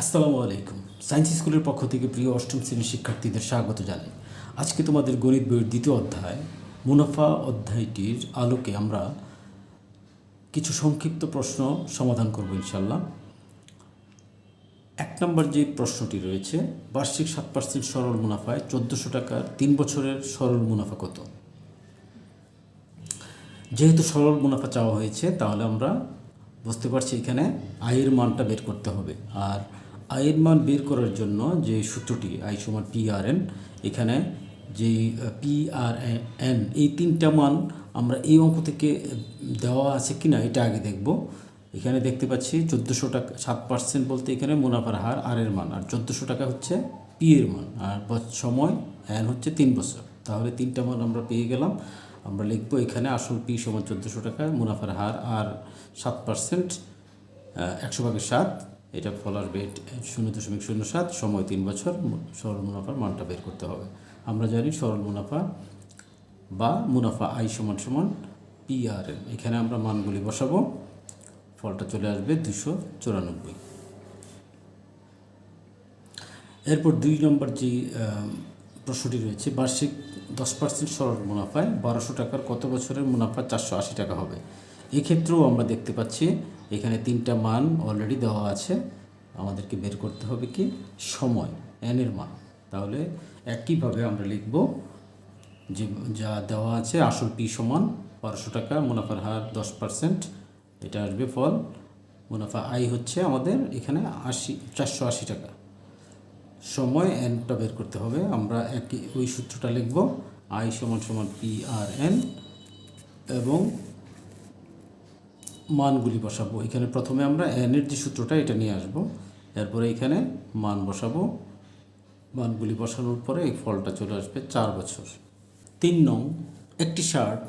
আসসালামু আলাইকুম। সায়েন্স স্কুলের পক্ষ থেকে প্রিয় অষ্টম শ্রেণির শিক্ষার্থীদের স্বাগত জানাই। আজকে তোমাদের গণিত বইয়ের দ্বিতীয় অধ্যায়, মুনাফা অধ্যায়টির আলোকে আমরা কিছু সংক্ষিপ্ত প্রশ্ন সমাধান করব ইনশাল্লাহ এক নম্বর যে প্রশ্নটি রয়েছে, বার্ষিক সাত পার্সেন্ট সরল মুনাফায় চোদ্দোশো টাকার তিন বছরের সরল মুনাফা কত? যেহেতু সরল মুনাফা চাওয়া হয়েছে, তাহলে আমরা বুঝতে পারছি এখানে আয়ের মানটা বের করতে হবে। আর আয়ের মান বের করার জন্য যে সূত্রটি আই সমান পি আর এন এখানে যে পি আর এন এই তিনটা মান আমরা এই অঙ্ক থেকে দেওয়া আছে কি না এটা আগে দেখব। এখানে দেখতে পাচ্ছি চোদ্দোশো টাকা, সাত পার্সেন্ট বলতে এখানে মুনাফার হার আর এর মান, আর চোদ্দোশো টাকা হচ্ছে পি এর মান, আর সময় এন হচ্ছে তিন বছর। তাহলে তিনটা মান আমরা পেয়ে গেলাম। আমরা লিখব এখানে আসল পি সমান চোদ্দোশো টাকা, মুনাফার হার আর সাত পার্সেন্ট একশো ভাগের সাত এটা ফলার বেট শূন্য দশমিক শূন্য সাত, সময় তিন বছর, সরল মুনাফার মানটা বের করতে হবে। আমরা জানি সরল মুনাফা বা মুনাফা আই সমান সমান পি আর এন এখানে আমরা মানগুলি বসাবো। ফলটা চলে আসবে দুশো চুরানব্বই। এরপর দুই নম্বর যে প্রশ্নটি রয়েছে, বার্ষিক দশ পার্সেন্ট সরল মুনাফায় বারোশো টাকার কত বছরের মুনাফা চারশো আশি টাকা হবে? এক্ষেত্রেও আমরা দেখতে পাচ্ছি এখানে তিনটা মান অলরেডি দেওয়া আছে। আমাদেরকে বের করতে হবে কি? সময় এনের মান। তাহলে একইভাবে আমরা লিখব যে, যা দেওয়া আছে, আসল পি সমান বারোশো টাকা, মুনাফার হার দশ পার্সেন্ট এটা আসবে ফল। মুনাফা আই হচ্ছে আমাদের এখানে আশি, চারশো আশি টাকা। সময় এনটা বের করতে হবে। আমরা একই, ওই সূত্রটা লিখব আই সমান সমান পি আর এন এবং মানগুলি বসাবো। এখানে প্রথমে আমরা এনের যে সূত্রটা এটা নিয়ে আসব। এরপরে এখানে মান বসাবো। মানগুলি বসানোর পরে এই ফলটা চলে আসবে চার বছর। তিন নং, একটি শার্ট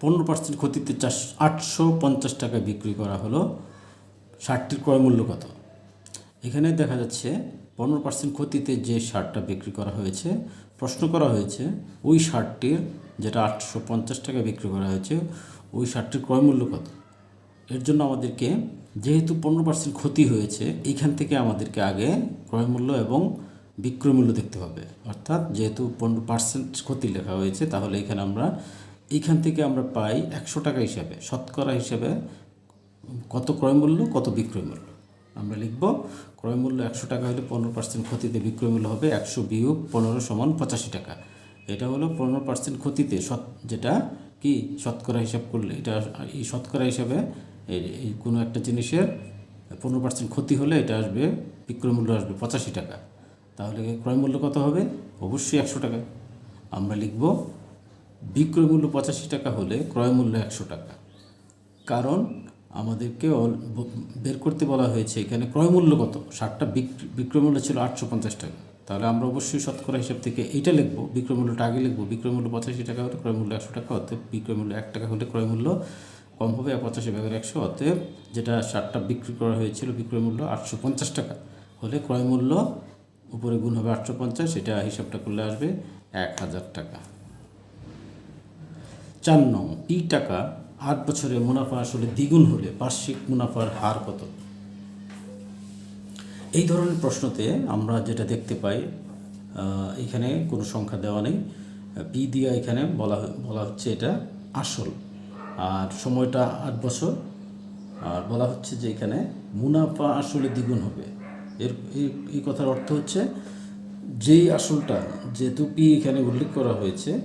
পনেরো পার্সেন্ট ক্ষতিতে চারশো, আটশো পঞ্চাশ টাকায় বিক্রি করা হলো। শার্টটির ক্রয় মূল্য কত? এখানে দেখা যাচ্ছে, পনেরো পার্সেন্ট ক্ষতিতে যে শার্টটা বিক্রি করা হয়েছে, প্রশ্ন করা হয়েছে, ওই শার্টটির যেটা আটশো পঞ্চাশ টাকা বিক্রি করা হয়েছে, ওই শার্টটির ক্রয় মূল্য কত? এর জন্য আমাদেরকে যেহেতু পনেরো পার্সেন্ট ক্ষতি হয়েছে এইখান থেকে আমাদেরকে আগে ক্রয় মূল্য এবং বিক্রয় মূল্য দেখতে হবে। অর্থাৎ যেহেতু পনেরো পার্সেন্ট ক্ষতি লেখা হয়েছে, তাহলে এখানে আমরা এইখান থেকে আমরা পাই একশো টাকা হিসাবে, শতকরা হিসাবে কত ক্রয় মূল্য, কত বিক্রয় মূল্য। আমরা লিখব, ক্রয় মূল্য একশো টাকা হলে পনেরো পার্সেন্ট ক্ষতিতে বিক্রয় মূল্য হবে একশো বিয়োগ পনেরো সমান পঁচাশি টাকা। এটা হলো পনেরো পার্সেন্ট ক্ষতিতে শত, যেটা কি শতকরা হিসাব করলে, এটা এই শতকরা হিসাবে এই কোনো একটা জিনিসের পনেরো পার্সেন্ট ক্ষতি হলে এটা আসবে, বিক্রয় মূল্য আসবে পঁচাশি টাকা। তাহলে ক্রয় মূল্য কত হবে? অবশ্যই একশো টাকা। আমরা লিখব, বিক্রয় মূল্য পঁচাশি টাকা হলে ক্রয় মূল্য একশো টাকা। কারণ আমাদেরকে বের করতে বলা হয়েছে এখানে ক্রয় মূল্য কত? বিক্রি- বিক্রয় মূল্য ছিল আটশো পঞ্চাশ টাকা। তাহলে আমরা অবশ্যই শতকরা হিসাব থেকে এইটা লিখব, বিক্রয় মূল্যটা আগে লিখব, বিক্রয় মূল্য পঁচাশি টাকা হলে ক্রয় মূল্য একশো টাকা, অতএব বিক্রয় মূল্য এক টাকা হলে ক্রয় মূল্য কম হবে পঁচাশি ভাগের একশো। অতএব যেটা শার্টটা বিক্রি করা হয়েছিল, বিক্রয় মূল্য আটশো পঞ্চাশ টাকা। হলে ক্রয় মূল্য উপরে গুণ হবে আটশো পঞ্চাশ, সেটা হিসাবটা করলে আসবে এক হাজার টাকা। চার নং পি টাকা আট বছরে মুনাফা আসলে দ্বিগুণ হলে বার্ষিক মুনাফার হার কত? এই ধরনের প্রশ্নতে আমরা যেটা দেখতে পাই এখানে কোনো সংখ্যা দেওয়া নেই। পি দিয়া এখানে বলা বলা হচ্ছে এটা আসল। আর সময়টা আট বছর। আর বলা হচ্ছে যে এখানে মুনাফা আসলে দ্বিগুণ হবে। এর এই- কথার অর্থ হচ্ছে যেই আসলটা যেহেতু পি এখানে উল্লেখ করা হয়েছে,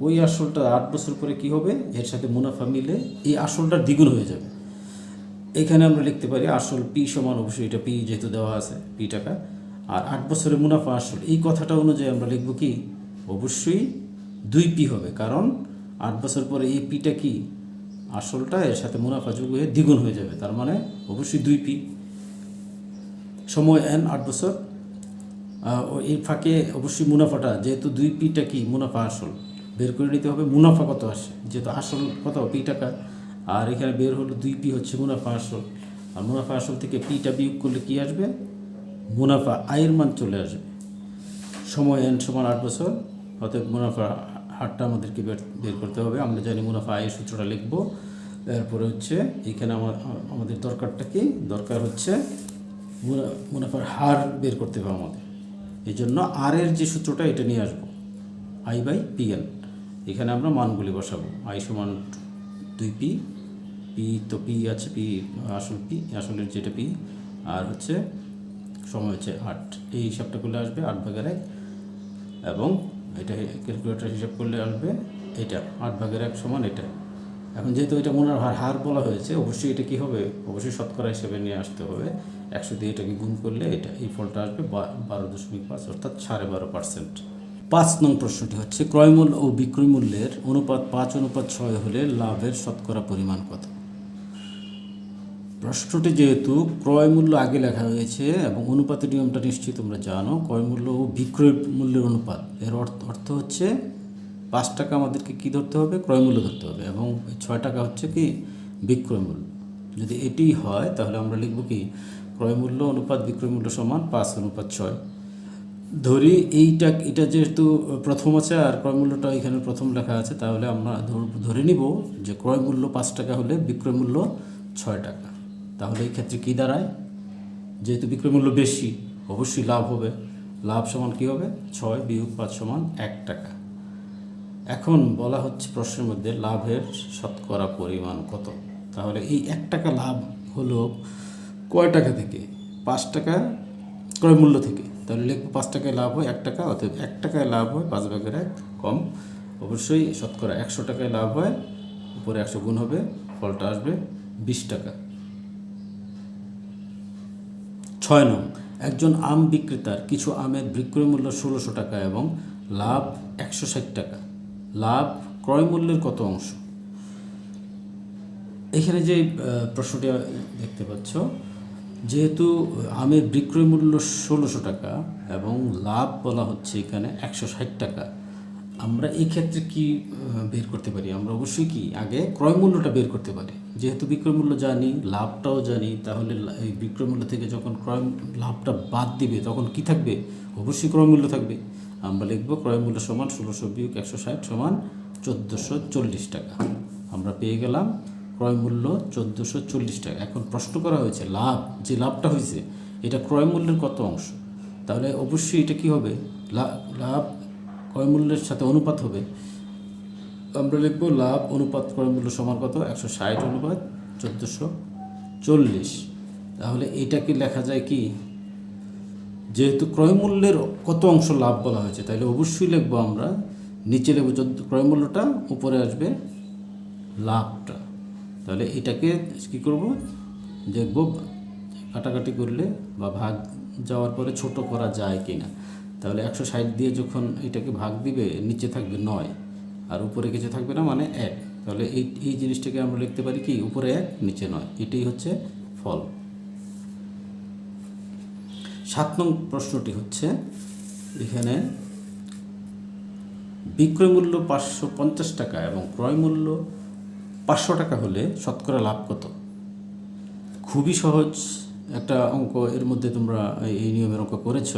ওই আসলটা আট বছর পরে কি হবে? এর সাথে মুনাফা মিলে এই আসলটা দ্বিগুণ হয়ে যাবে। এখানে আমরা লিখতে পারি আসল পি সমান অবশ্যই এটা পি যেহেতু দেওয়া আছে, পি টাকা। আর আট বছরের মুনাফা আসল, এই কথাটা অনুযায়ী আমরা লিখব কি? অবশ্যই দুই পি হবে। কারণ আট বছর পরে এই পিটা কি? আসলটা এর সাথে মুনাফা যোগ হয়ে দ্বিগুণ হয়ে যাবে। তার মানে অবশ্যই দুই পি। সময় এন আট বছর। এই ফাঁকে অবশ্যই মুনাফাটা, যেহেতু দুই পিটা কি মুনাফা আসল, বের করে নিতে হবে মুনাফা কত আসে, যেহেতু আসল কত? পি টাকা। আর এখানে বের হলো দুই পি হচ্ছে মুনাফা আসল। আর মুনাফা আসল থেকে পিটা বিয়োগ করলে কি আসবে? মুনাফা আয়ের মান চলে আসবে। সময় এন সমান আট বছর, অতএব মুনাফা হারটা আমাদেরকে বের করতে হবে। আমরা জানি মুনাফা আয়ের সূত্রটা লিখব। এরপরে হচ্ছে, এখানে আমাদের দরকারটা কি দরকার হচ্ছে মুনা- মুনাফার হার বের করতে হবে আমাদের। এই জন্য আর এর যে সূত্রটা, এটা নিয়ে আসব। আই বাই পি এন এখানে আমরা মানগুলি বসাবো। আই সমান দুই পি পি তো পি আছে পি আসল পি আসলের যেটা পি আর হচ্ছে সময় হচ্ছে আট। এই হিসাবটা করলে আসবে আট ভাগের এক এবং এটা ক্যালকুলেটর হিসাব করলে আসবে এটা, আট ভাগের এক সমান এটা। এখন যেহেতু এটা মনের হার হার বলা হয়েছে, অবশ্যই এটা কি হবে? অবশ্যই শতকরা হিসেবে নিয়ে আসতে হবে। একশো দিয়ে এটাকে গুণ করলে এটা, এই ফলটা আসবে বারো দশমিক পাঁচ, অর্থাৎ সাড়ে বারো পার্সেন্ট পাঁচ নং প্রশ্নটি হচ্ছে, ক্রয়মূল্য ও বিক্রয় মূল্যের অনুপাত পাঁচ, অনুপাত ছয় হলে লাভের শতকরা পরিমাণ কত? প্রশ্নটি যেহেতু ক্রয় মূল্য আগে লেখা হয়েছে এবং অনুপাতের নিয়মটা নিশ্চয়ই তোমরা জানো, ক্রয় মূল্য ও বিক্রয় মূল্যের অনুপাত। এর অর্থ অর্থ হচ্ছে পাঁচ টাকা আমাদেরকে কি ধরতে হবে? ক্রয় মূল্য ধরতে হবে এবং ছয় টাকা হচ্ছে কি? বিক্রয় মূল্য। যদি এটি হয়, তাহলে আমরা লিখব কি? ক্রয় মূল্য অনুপাত বিক্রয় মূল্য সমান পাঁচ অনুপাত ছয়। ধরি এইটা, এটা যেহেতু প্রথম আছে আর ক্রয় মূল্যটা এখানে প্রথম লেখা আছে, তাহলে আমরা ধর- ধরে নিব যে ক্রয় মূল্য পাঁচ টাকা হলে বিক্রয় মূল্য ছয় টাকা। তাহলে এই ক্ষেত্রে কী দাঁড়ায়? যেহেতু বিক্রয় মূল্য বেশি, অবশ্যই লাভ হবে। লাভ সমান কী হবে? ছয় বিয়োগ পাঁচ সমান এক টাকা। এখন বলা হচ্ছে প্রশ্নের মধ্যে লাভের শতকরা পরিমাণ কত? তাহলে এই এক টাকা লাভ হলো কয় টাকা থেকে? পাঁচ টাকা ক্রয় মূল্য থেকে। তাহলে লিখব পাঁচ টাকায় লাভ হয় এক টাকা, অতএব এক টাকায় লাভ হয় পাঁচ ভাগের এক কম। অবশ্যই শতকরা একশো টাকায় লাভ হয়, উপরে একশো গুণ হবে, ফলটা আসবে বিশ টাকা। ছয় নং, একজন আম বিক্রেতার কিছু আমের বিক্রয় মূল্য ষোলোশো টাকা এবং লাভ একশো ষাট টাকা। লাভ ক্রয় মূল্যের কত অংশ? এখানে যে প্রশ্নটি দেখতে পাচ্ছ, যেহেতু আমের বিক্রয় মূল্য ষোলোশো টাকা এবং লাভ বলা হচ্ছে এখানে একশো ষাট টাকা আমরা এই ক্ষেত্রে কি বের করতে পারি? আমরা অবশ্যই কি, আগে ক্রয় মূল্যটা বের করতে পারি। যেহেতু বিক্রয় মূল্য জানি, লাভটাও জানি, তাহলে এই বিক্রয় মূল্য থেকে যখন ক্রয় লাভটা বাদ দিবে, তখন কি থাকবে? অবশ্যই ক্রয় মূল্য থাকবে। আমরা লিখব ক্রয় মূল্য সমান ষোলোশো বিয়োগ একশো ষাট সমান চোদ্দোশো চল্লিশ টাকা। আমরা পেয়ে গেলাম ক্রয় মূল্য চোদ্দোশো চল্লিশ টাকা। এখন প্রশ্ন করা হয়েছে, লাভ, যে লাভটা হয়েছে, এটা ক্রয় মূল্যের কত অংশ? তাহলে অবশ্যই এটা কি হবে? লাভ ক্রয় মূল্যের সাথে অনুপাত হবে। আমরা লিখব লাভ অনুপাত ক্রয় মূল্য সমান কত? একশো ষাট অনুপাত চোদ্দোশো চল্লিশ। তাহলে এটা কি লেখা যায় কি? যেহেতু ক্রয় মূল্যের কত অংশ লাভ বলা হয়েছে, তাহলে অবশ্যই লিখব আমরা নিচে লিখব চোদ্দ ক্রয় মূল্যটা উপরে আসবে লাভটা। তাহলে এটাকে কী করব? দেখব কাটাকাটি করলে বা ভাগ যাওয়ার পরে ছোট করা যায় কি না তাহলে একশো ষাট দিয়ে যখন এটাকে ভাগ দিবে, নিচে থাকবে নয়, আর উপরে কিছু থাকবে না মানে এক। তাহলে এই এই জিনিসটাকে আমরা লিখতে পারি কি? উপরে এক, নিচে নয়। এটাই হচ্ছে ফল। সাত নং প্রশ্নটি হচ্ছে, এখানে বিক্রয় মূল্য পাঁচশো পঞ্চাশ টাকা এবং ক্রয় মূল্য পাঁচশো টাকা হলে শতকরা লাভ কত? খুবই সহজ। একটা অঙ্ক এর মধ্যে তোমরা এই- নিয়মের অঙ্ক করেছ।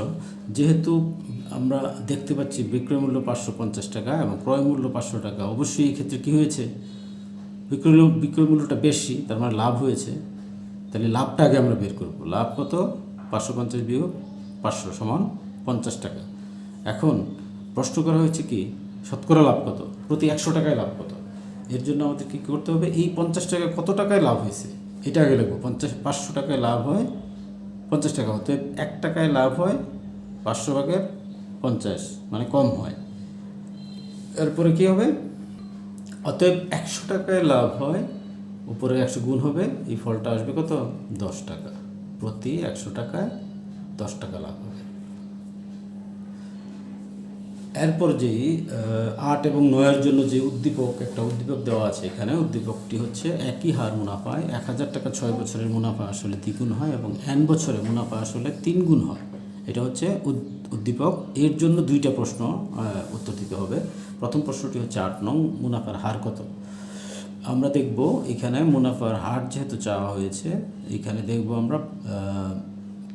যেহেতু আমরা দেখতে পাচ্ছি বিক্রয় মূল্য পাঁচশো পঞ্চাশ টাকা এবং ক্রয় মূল্য পাঁচশো টাকা, অবশ্যই এই ক্ষেত্রে কী হয়েছে? বিক্রয় বিক্রয় মূল্যটা বেশি, তার মানে লাভ হয়েছে। তাহলে লাভটা আগে আমরা বের করব। লাভ কত? পাঁচশো পঞ্চাশ বিয়োগ পাঁচশো সমান পঞ্চাশ টাকা। এখন প্রশ্ন করা হয়েছে কি, শতকরা লাভ কত? প্রতি একশো টাকায় লাভ কত? এর জন্য আমাদের কী করতে হবে? এই পঞ্চাশ টাকা কত টাকায় লাভ হয়েছে? এটা আগে লিখব, পঞ্চাশ, পাঁচশো টাকায় লাভ হয় পঞ্চাশ টাকা হতে এক টাকায় লাভ হয় পাঁচশো ভাগের পঞ্চাশ মানে কম হয়। এরপরে কি হবে? অতএব একশো টাকায় লাভ হয়, উপরে একশো গুণ হবে, এই ফলটা আসবে কত? দশ টাকা, প্রতি একশো টাকায় দশ টাকা লাভ হবে। এরপর যেই আট এবং নয়ের জন্য যে উদ্দীপক, একটা উদ্দীপক দেওয়া আছে এখানে, উদ্দীপকটি হচ্ছে একই হার মুনাফায়, এক হাজার টাকা ছয় বছরের মুনাফা আসলে দ্বিগুণ হয় এবং এন বছরে মুনাফা আসলে তিন গুণ হয়। এটা হচ্ছে উদ্দীপক। এর জন্য দুইটা প্রশ্ন উত্তর দিতে হবে। প্রথম প্রশ্নটি হচ্ছে আট নং, মুনাফার হার কত? আমরা দেখব এখানে মুনাফার হার যেহেতু চাওয়া হয়েছে, এখানে দেখব আমরা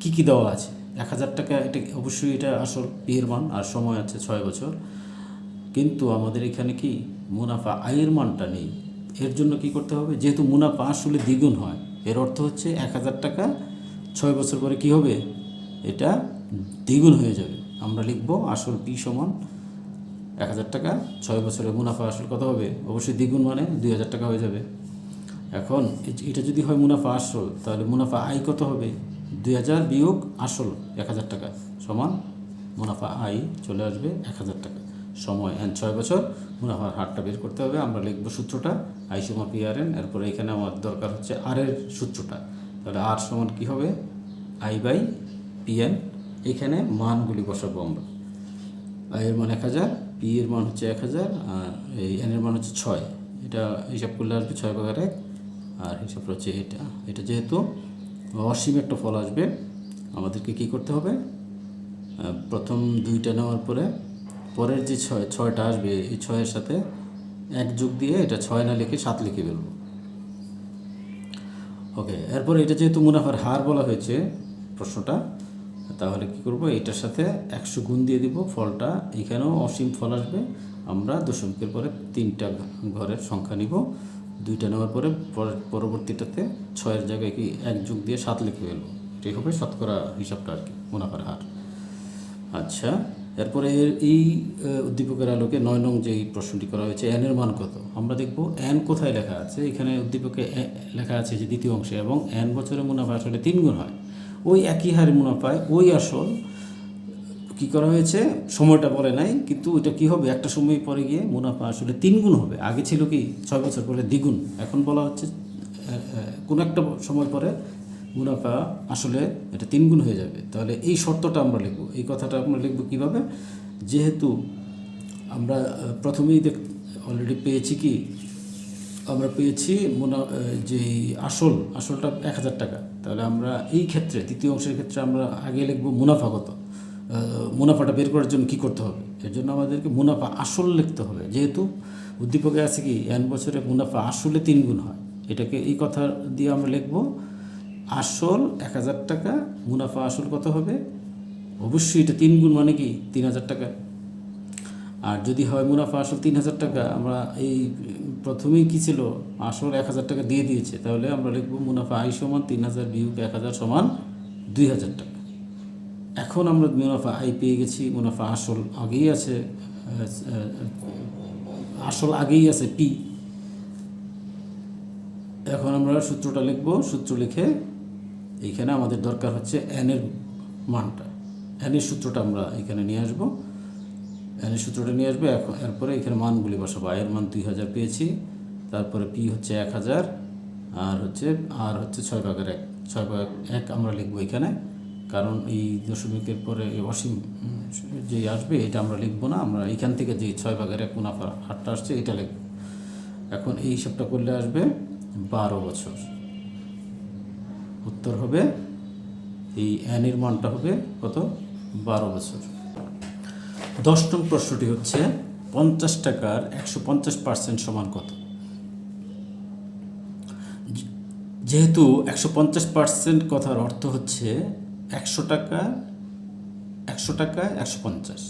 কি কি দেওয়া আছে। এক হাজার টাকা এটা অবশ্যই এটা আসল বিয়ের মান আর সময় আছে ছয় বছর। কিন্তু আমাদের এখানে কি মুনাফা আয়ের মানটা নেই। এর জন্য কি করতে হবে? যেহেতু মুনাফা আসলে দ্বিগুণ হয়, এর অর্থ হচ্ছে এক হাজার টাকা ছয় বছর পরে কি হবে? এটা দ্বিগুণ হয়ে যাবে। আমরা লিখব আসল পি সমান এক হাজার টাকা, ছয় বছরে মুনাফা আসল কত হবে? অবশ্যই দ্বিগুণ মানে দুই হাজার টাকা হয়ে যাবে। এখন এটা যদি হয় মুনাফা আসল, তাহলে মুনাফা আয় কত হবে? দুই হাজার বিয়োগ আসল এক হাজার টাকা। সমান, মুনাফা আয় চলে আসবে এক হাজার টাকা। সময় এন, ছয় বছর, মুনাফার হারটা বের করতে হবে। আমরা লিখব সূত্রটা আই সমান পি আর এন এরপরে এখানে আমার দরকার হচ্ছে আর এর সূত্রটা। তাহলে আর সমান কী হবে? আই বাই পি এন এখানে মানগুলি বসাবো আমরা। আই এর মান এক হাজার পি এর মান হচ্ছে এক হাজার, আর এই এন এর মান হচ্ছে ছয়। এটা হিসাব করলে আসবে ছয় ভাগের এক, আর হিসাব হচ্ছে এটা। এটা যেহেতু অসীম একটা ফল আসবে। আমাদেরকে কি করতে হবে? প্রথম দুইটা নেওয়ার পরে, পরের যে ছয় ছয়টা আসবে, এই ছয়ের সাথে এক যোগ দিয়ে এটা ছয় না লিখে সাত লিখে ফেলব। ওকে এরপর এটা যেহেতু মুনাফার হার বলা হয়েছে প্রশ্নটা, তাহলে কি করব? এটার সাথে একশো গুণ দিয়ে দিব ফলটা। এখানেও অসীম ফল আসবে। আমরা দশমিকের পরে তিনটা ঘরের সংখ্যা নিব। দুইটা নেওয়ার পরে পরে- পরবর্তীটাতে ছয়ের জায়গায় কি এক যোগ দিয়ে সাত লিখে ফেলব। এটাই হবে শতকরা হিসাবটা আর কি, মুনাফার হার। আচ্ছা এরপরে এর- এই উদ্দীপকের আলোকে নয় নং যে প্রশ্নটি করা হয়েছে এর মান কত? আমরা দেখব এন কোথায় লেখা আছে। এখানে উদ্দীপকে লেখা আছে যে দ্বিতীয় অংশে এবং এন বছরের মুনাফা আসলে তিন গুণ হয়। ওই একই হারে মুনাফায় ওই আসল কি করা হয়েছে? সময়টা বলে নাই, কিন্তু এটা কি হবে? একটা সময় পরে গিয়ে মুনাফা আসলে তিনগুণ হবে। আগে ছিল কি ছয় বছর পরে দ্বিগুণ। এখন বলা হচ্ছে কোনো একটা সময় পরে মুনাফা আসলে এটা তিনগুণ হয়ে যাবে। তাহলে এই শর্তটা আমরা লিখব। এই কথাটা আমরা লিখব কীভাবে? যেহেতু আমরা প্রথমেই দেখ অলরেডি পেয়েছি কি? আমরা পেয়েছি মুনা যে আসল, আসলটা এক হাজার টাকা। তাহলে আমরা এই ক্ষেত্রে, তৃতীয় অংশের ক্ষেত্রে আমরা আগে লিখব মুনাফা কত? মুনাফাটা বের করার জন্য কি করতে হবে? এর জন্য আমাদেরকে মুনাফা আসল লিখতে হবে। যেহেতু উদ্দীপকে আছে কি, এন বছরে মুনাফা আসলে তিন গুণ হয়। এটাকে এই কথা দিয়ে আমরা লিখব, আসল এক হাজার টাকা, মুনাফা আসল কত হবে? অবশ্যই এটা তিন গুণ মানে কি, তিন হাজার টাকা। আর যদি হয় মুনাফা আসল তিন হাজার টাকা, আমরা এই প্রথমেই কী ছিল, আসল এক হাজার টাকা দিয়ে দিয়েছে, তাহলে আমরা লিখব মুনাফা আই সমান তিন হাজার বিয়োগ এক হাজার সমান দুই হাজার টাকা। এখন আমরা মুনাফা আই পেয়ে গেছি, মুনাফা আসল আগেই আছে আসল আগেই আছে পি এখন আমরা সূত্রটা লিখব, সূত্র লিখে এইখানে আমাদের দরকার হচ্ছে এন এর মানটা। এন এর সূত্রটা আমরা এখানে নিয়ে আসব। এনের সূত্রটা নিয়ে আসবে, এখন এরপরে এখানে মানগুলি বসাবো। আয়ের মান দুই হাজার পেয়েছি, তারপরে পি হচ্ছে এক হাজার, আর হচ্ছে আর হচ্ছে ছয় ভাগের এক, ছয় ভাগ এক আমরা লিখব এখানে। কারণ এই দশমিকের পরে অসীম যে আসবে, এটা আমরা লিখব না। আমরা এখান থেকে যে ছয় ভাগের এক মুনাফা হারটা আসছে, এটা লিখব। এখন এই হিসাবটা করলে আসবে বারো বছর। উত্তর হবে, এই অ্যানের মানটা হবে কত? বারো বছর। দশ নং প্রশ্নটি হচ্ছে, পঞ্চাশ টাকার একশো পঞ্চাশ পার্সেন্ট সমান কত? যেহেতু একশো পঞ্চাশ পার্সেন্ট কথার অর্থ হচ্ছে একশো টাকা, একশো টাকায় একশো পঞ্চাশ।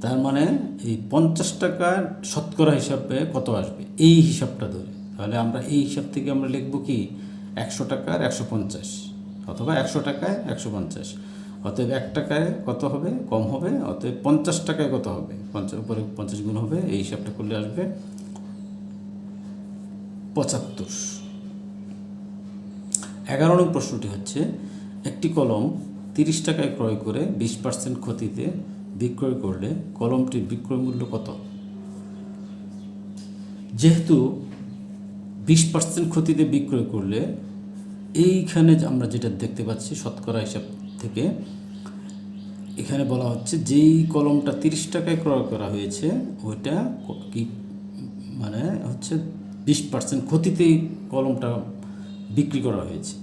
তার মানে এই পঞ্চাশ টাকার শতকরা হিসাবে কত আসবে? এই হিসাবটা ধরে। তাহলে আমরা এই হিসাব থেকে আমরা লিখব কি? একশো টাকার একশো পঞ্চাশ। অথবা একশো টাকায় একশো পঞ্চাশ। অতএব এক টাকায় কত হবে? কম হবে। অতএব পঞ্চাশ টাকায় কত হবে? পঞ্চাশ, উপরে পঞ্চাশ গুণ হবে। এই হিসাবটা করলে আসবে পঁচাত্তর। এগারো নং প্রশ্নটি হচ্ছে একটি কলম তিরিশ টাকায় ক্রয় করে বিশ পার্সেন্ট ক্ষতিতে বিক্রয় করলে কলমটির বিক্রয় মূল্য কত? যেহেতু বিশ পার্সেন্ট ক্ষতিতে বিক্রয় করলে এইখানে আমরা যেটা দেখতে পাচ্ছি শতকরা হিসাব থেকে, এখানে বলা হচ্ছে যেই কলমটা তিরিশ টাকায় ক্রয় করা হয়েছে, ওইটা কি মানে হচ্ছে বিশ পার্সেন্ট ক্ষতিতেই কলমটা বিক্রি করা হয়েছে।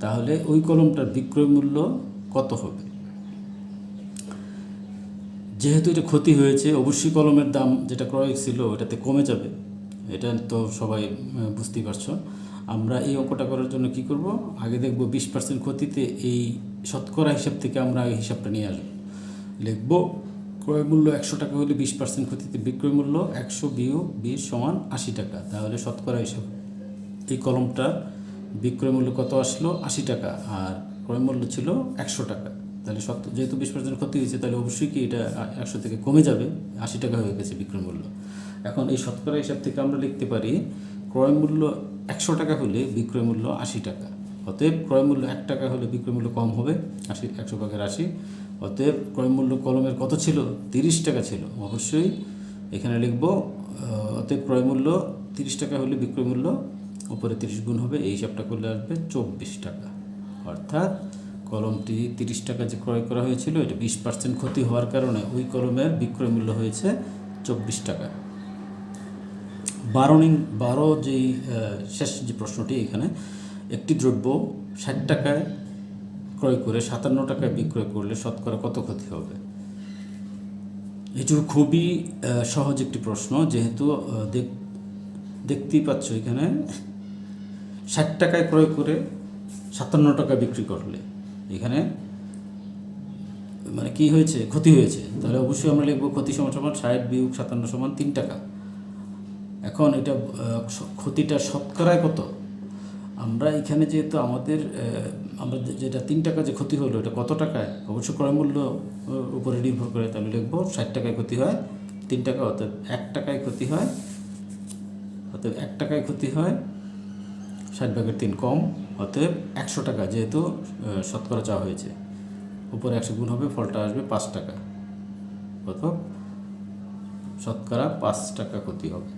তাহলে ওই কলমটার বিক্রয় মূল্য কত হবে? যেহেতু এটা ক্ষতি হয়েছে, অবশ্যই কলমের দাম যেটা ক্রয় ছিল ওটাতে কমে যাবে। এটা তো সবাই বুঝতেই পারছ। আমরা এই অঙ্কটা করার জন্য কি করব? আগে দেখব বিশ পার্সেন্ট ক্ষতিতে এই শতকরা হিসাব থেকে আমরা এই হিসাবটা নিয়ে আসব। লিখব, ক্রয় মূল্য একশো টাকা হলে বিশ পার্সেন্ট ক্ষতিতে বিক্রয় মূল্য একশো বিয়োগ বিশ সমান আশি টাকা। তাহলে শতকরা হিসাব এই কলমটার বিক্রয় মূল্য কত আসলো? আশি টাকা। আর ক্রয় মূল্য ছিল একশো টাকা। তাহলে সত্য যেহেতু বিশ পার্সেন্ট ক্ষতি হয়েছে, তাহলে অবশ্যই কি এটা একশো থেকে কমে যাবে? আশি টাকা হয়ে গেছে বিক্রয় মূল্য। এখন এই শতকরা হিসাব থেকে আমরা লিখতে পারি, ক্রয় মূল্য একশো টাকা হলে বিক্রয় মূল্য আশি টাকা। অতএব ক্রয় মূল্য এক টাকা হলে বিক্রয় মূল্য কম হবে, আশি, একশো ভাগের আশি। অতএব ক্রয় মূল্য কলমের কত ছিল? তিরিশ টাকা ছিল। অবশ্যই এখানে লিখব অতএব ক্রয় মূল্য তিরিশ টাকা হলে বিক্রয় মূল্য উপরে তিরিশ গুণ হবে, এই হিসাবটা করলে আসবে চব্বিশ টাকা। অর্থাৎ কলমটি তিরিশ টাকা যে ক্রয় করা হয়েছিল, এটা বিশ পার্সেন্ট ক্ষতি হওয়ার কারণে ওই কলমের বিক্রয় মূল্য হয়েছে চব্বিশ টাকা। বারো নিং বারো যেই শেষ যে প্রশ্নটি এখানে, একটি দ্রব্য ষাট টাকায় ক্রয় করে সাতান্ন টাকায় বিক্রয় করলে শতকরা কত ক্ষতি হবে? এটি খুবই সহজ একটি প্রশ্ন, যেহেতু দেখ- দেখতেই পাচ্ছ এখানে ষাট টাকায় ক্রয় করে সাতান্ন টাকা বিক্রি করলে এখানে মানে কি হয়েছে? ক্ষতি হয়েছে। তাহলে অবশ্যই আমরা লিখব ক্ষতি সমান সমান ষাট বিয়োগ সাতান্ন সমান তিন টাকা। এখন এটা ক্ষতিটা শতকরায় কত? আমরা এখানে যেহেতু আমাদের আমরা যেটা তিন টাকা যে ক্ষতি হলো, এটা কত টাকায়? অবশ্য ক্রয় মূল্য উপরে নির্ভর করে, তাহলে লিখব ষাট টাকায় ক্ষতি হয় তিন টাকা অর্থাৎ এক টাকায় ক্ষতি হয় অর্থাৎ এক টাকায় ক্ষতি হয় ষাট ভাগের তিন কম, অতএব একশো টাকা যেহেতু শতকরা চাওয়া হয়েছে। উপরে একশো গুণ হবে, ফলটা আসবে পাঁচ টাকা। অর্থাৎ শতকরা পাঁচ টাকা ক্ষতি হবে।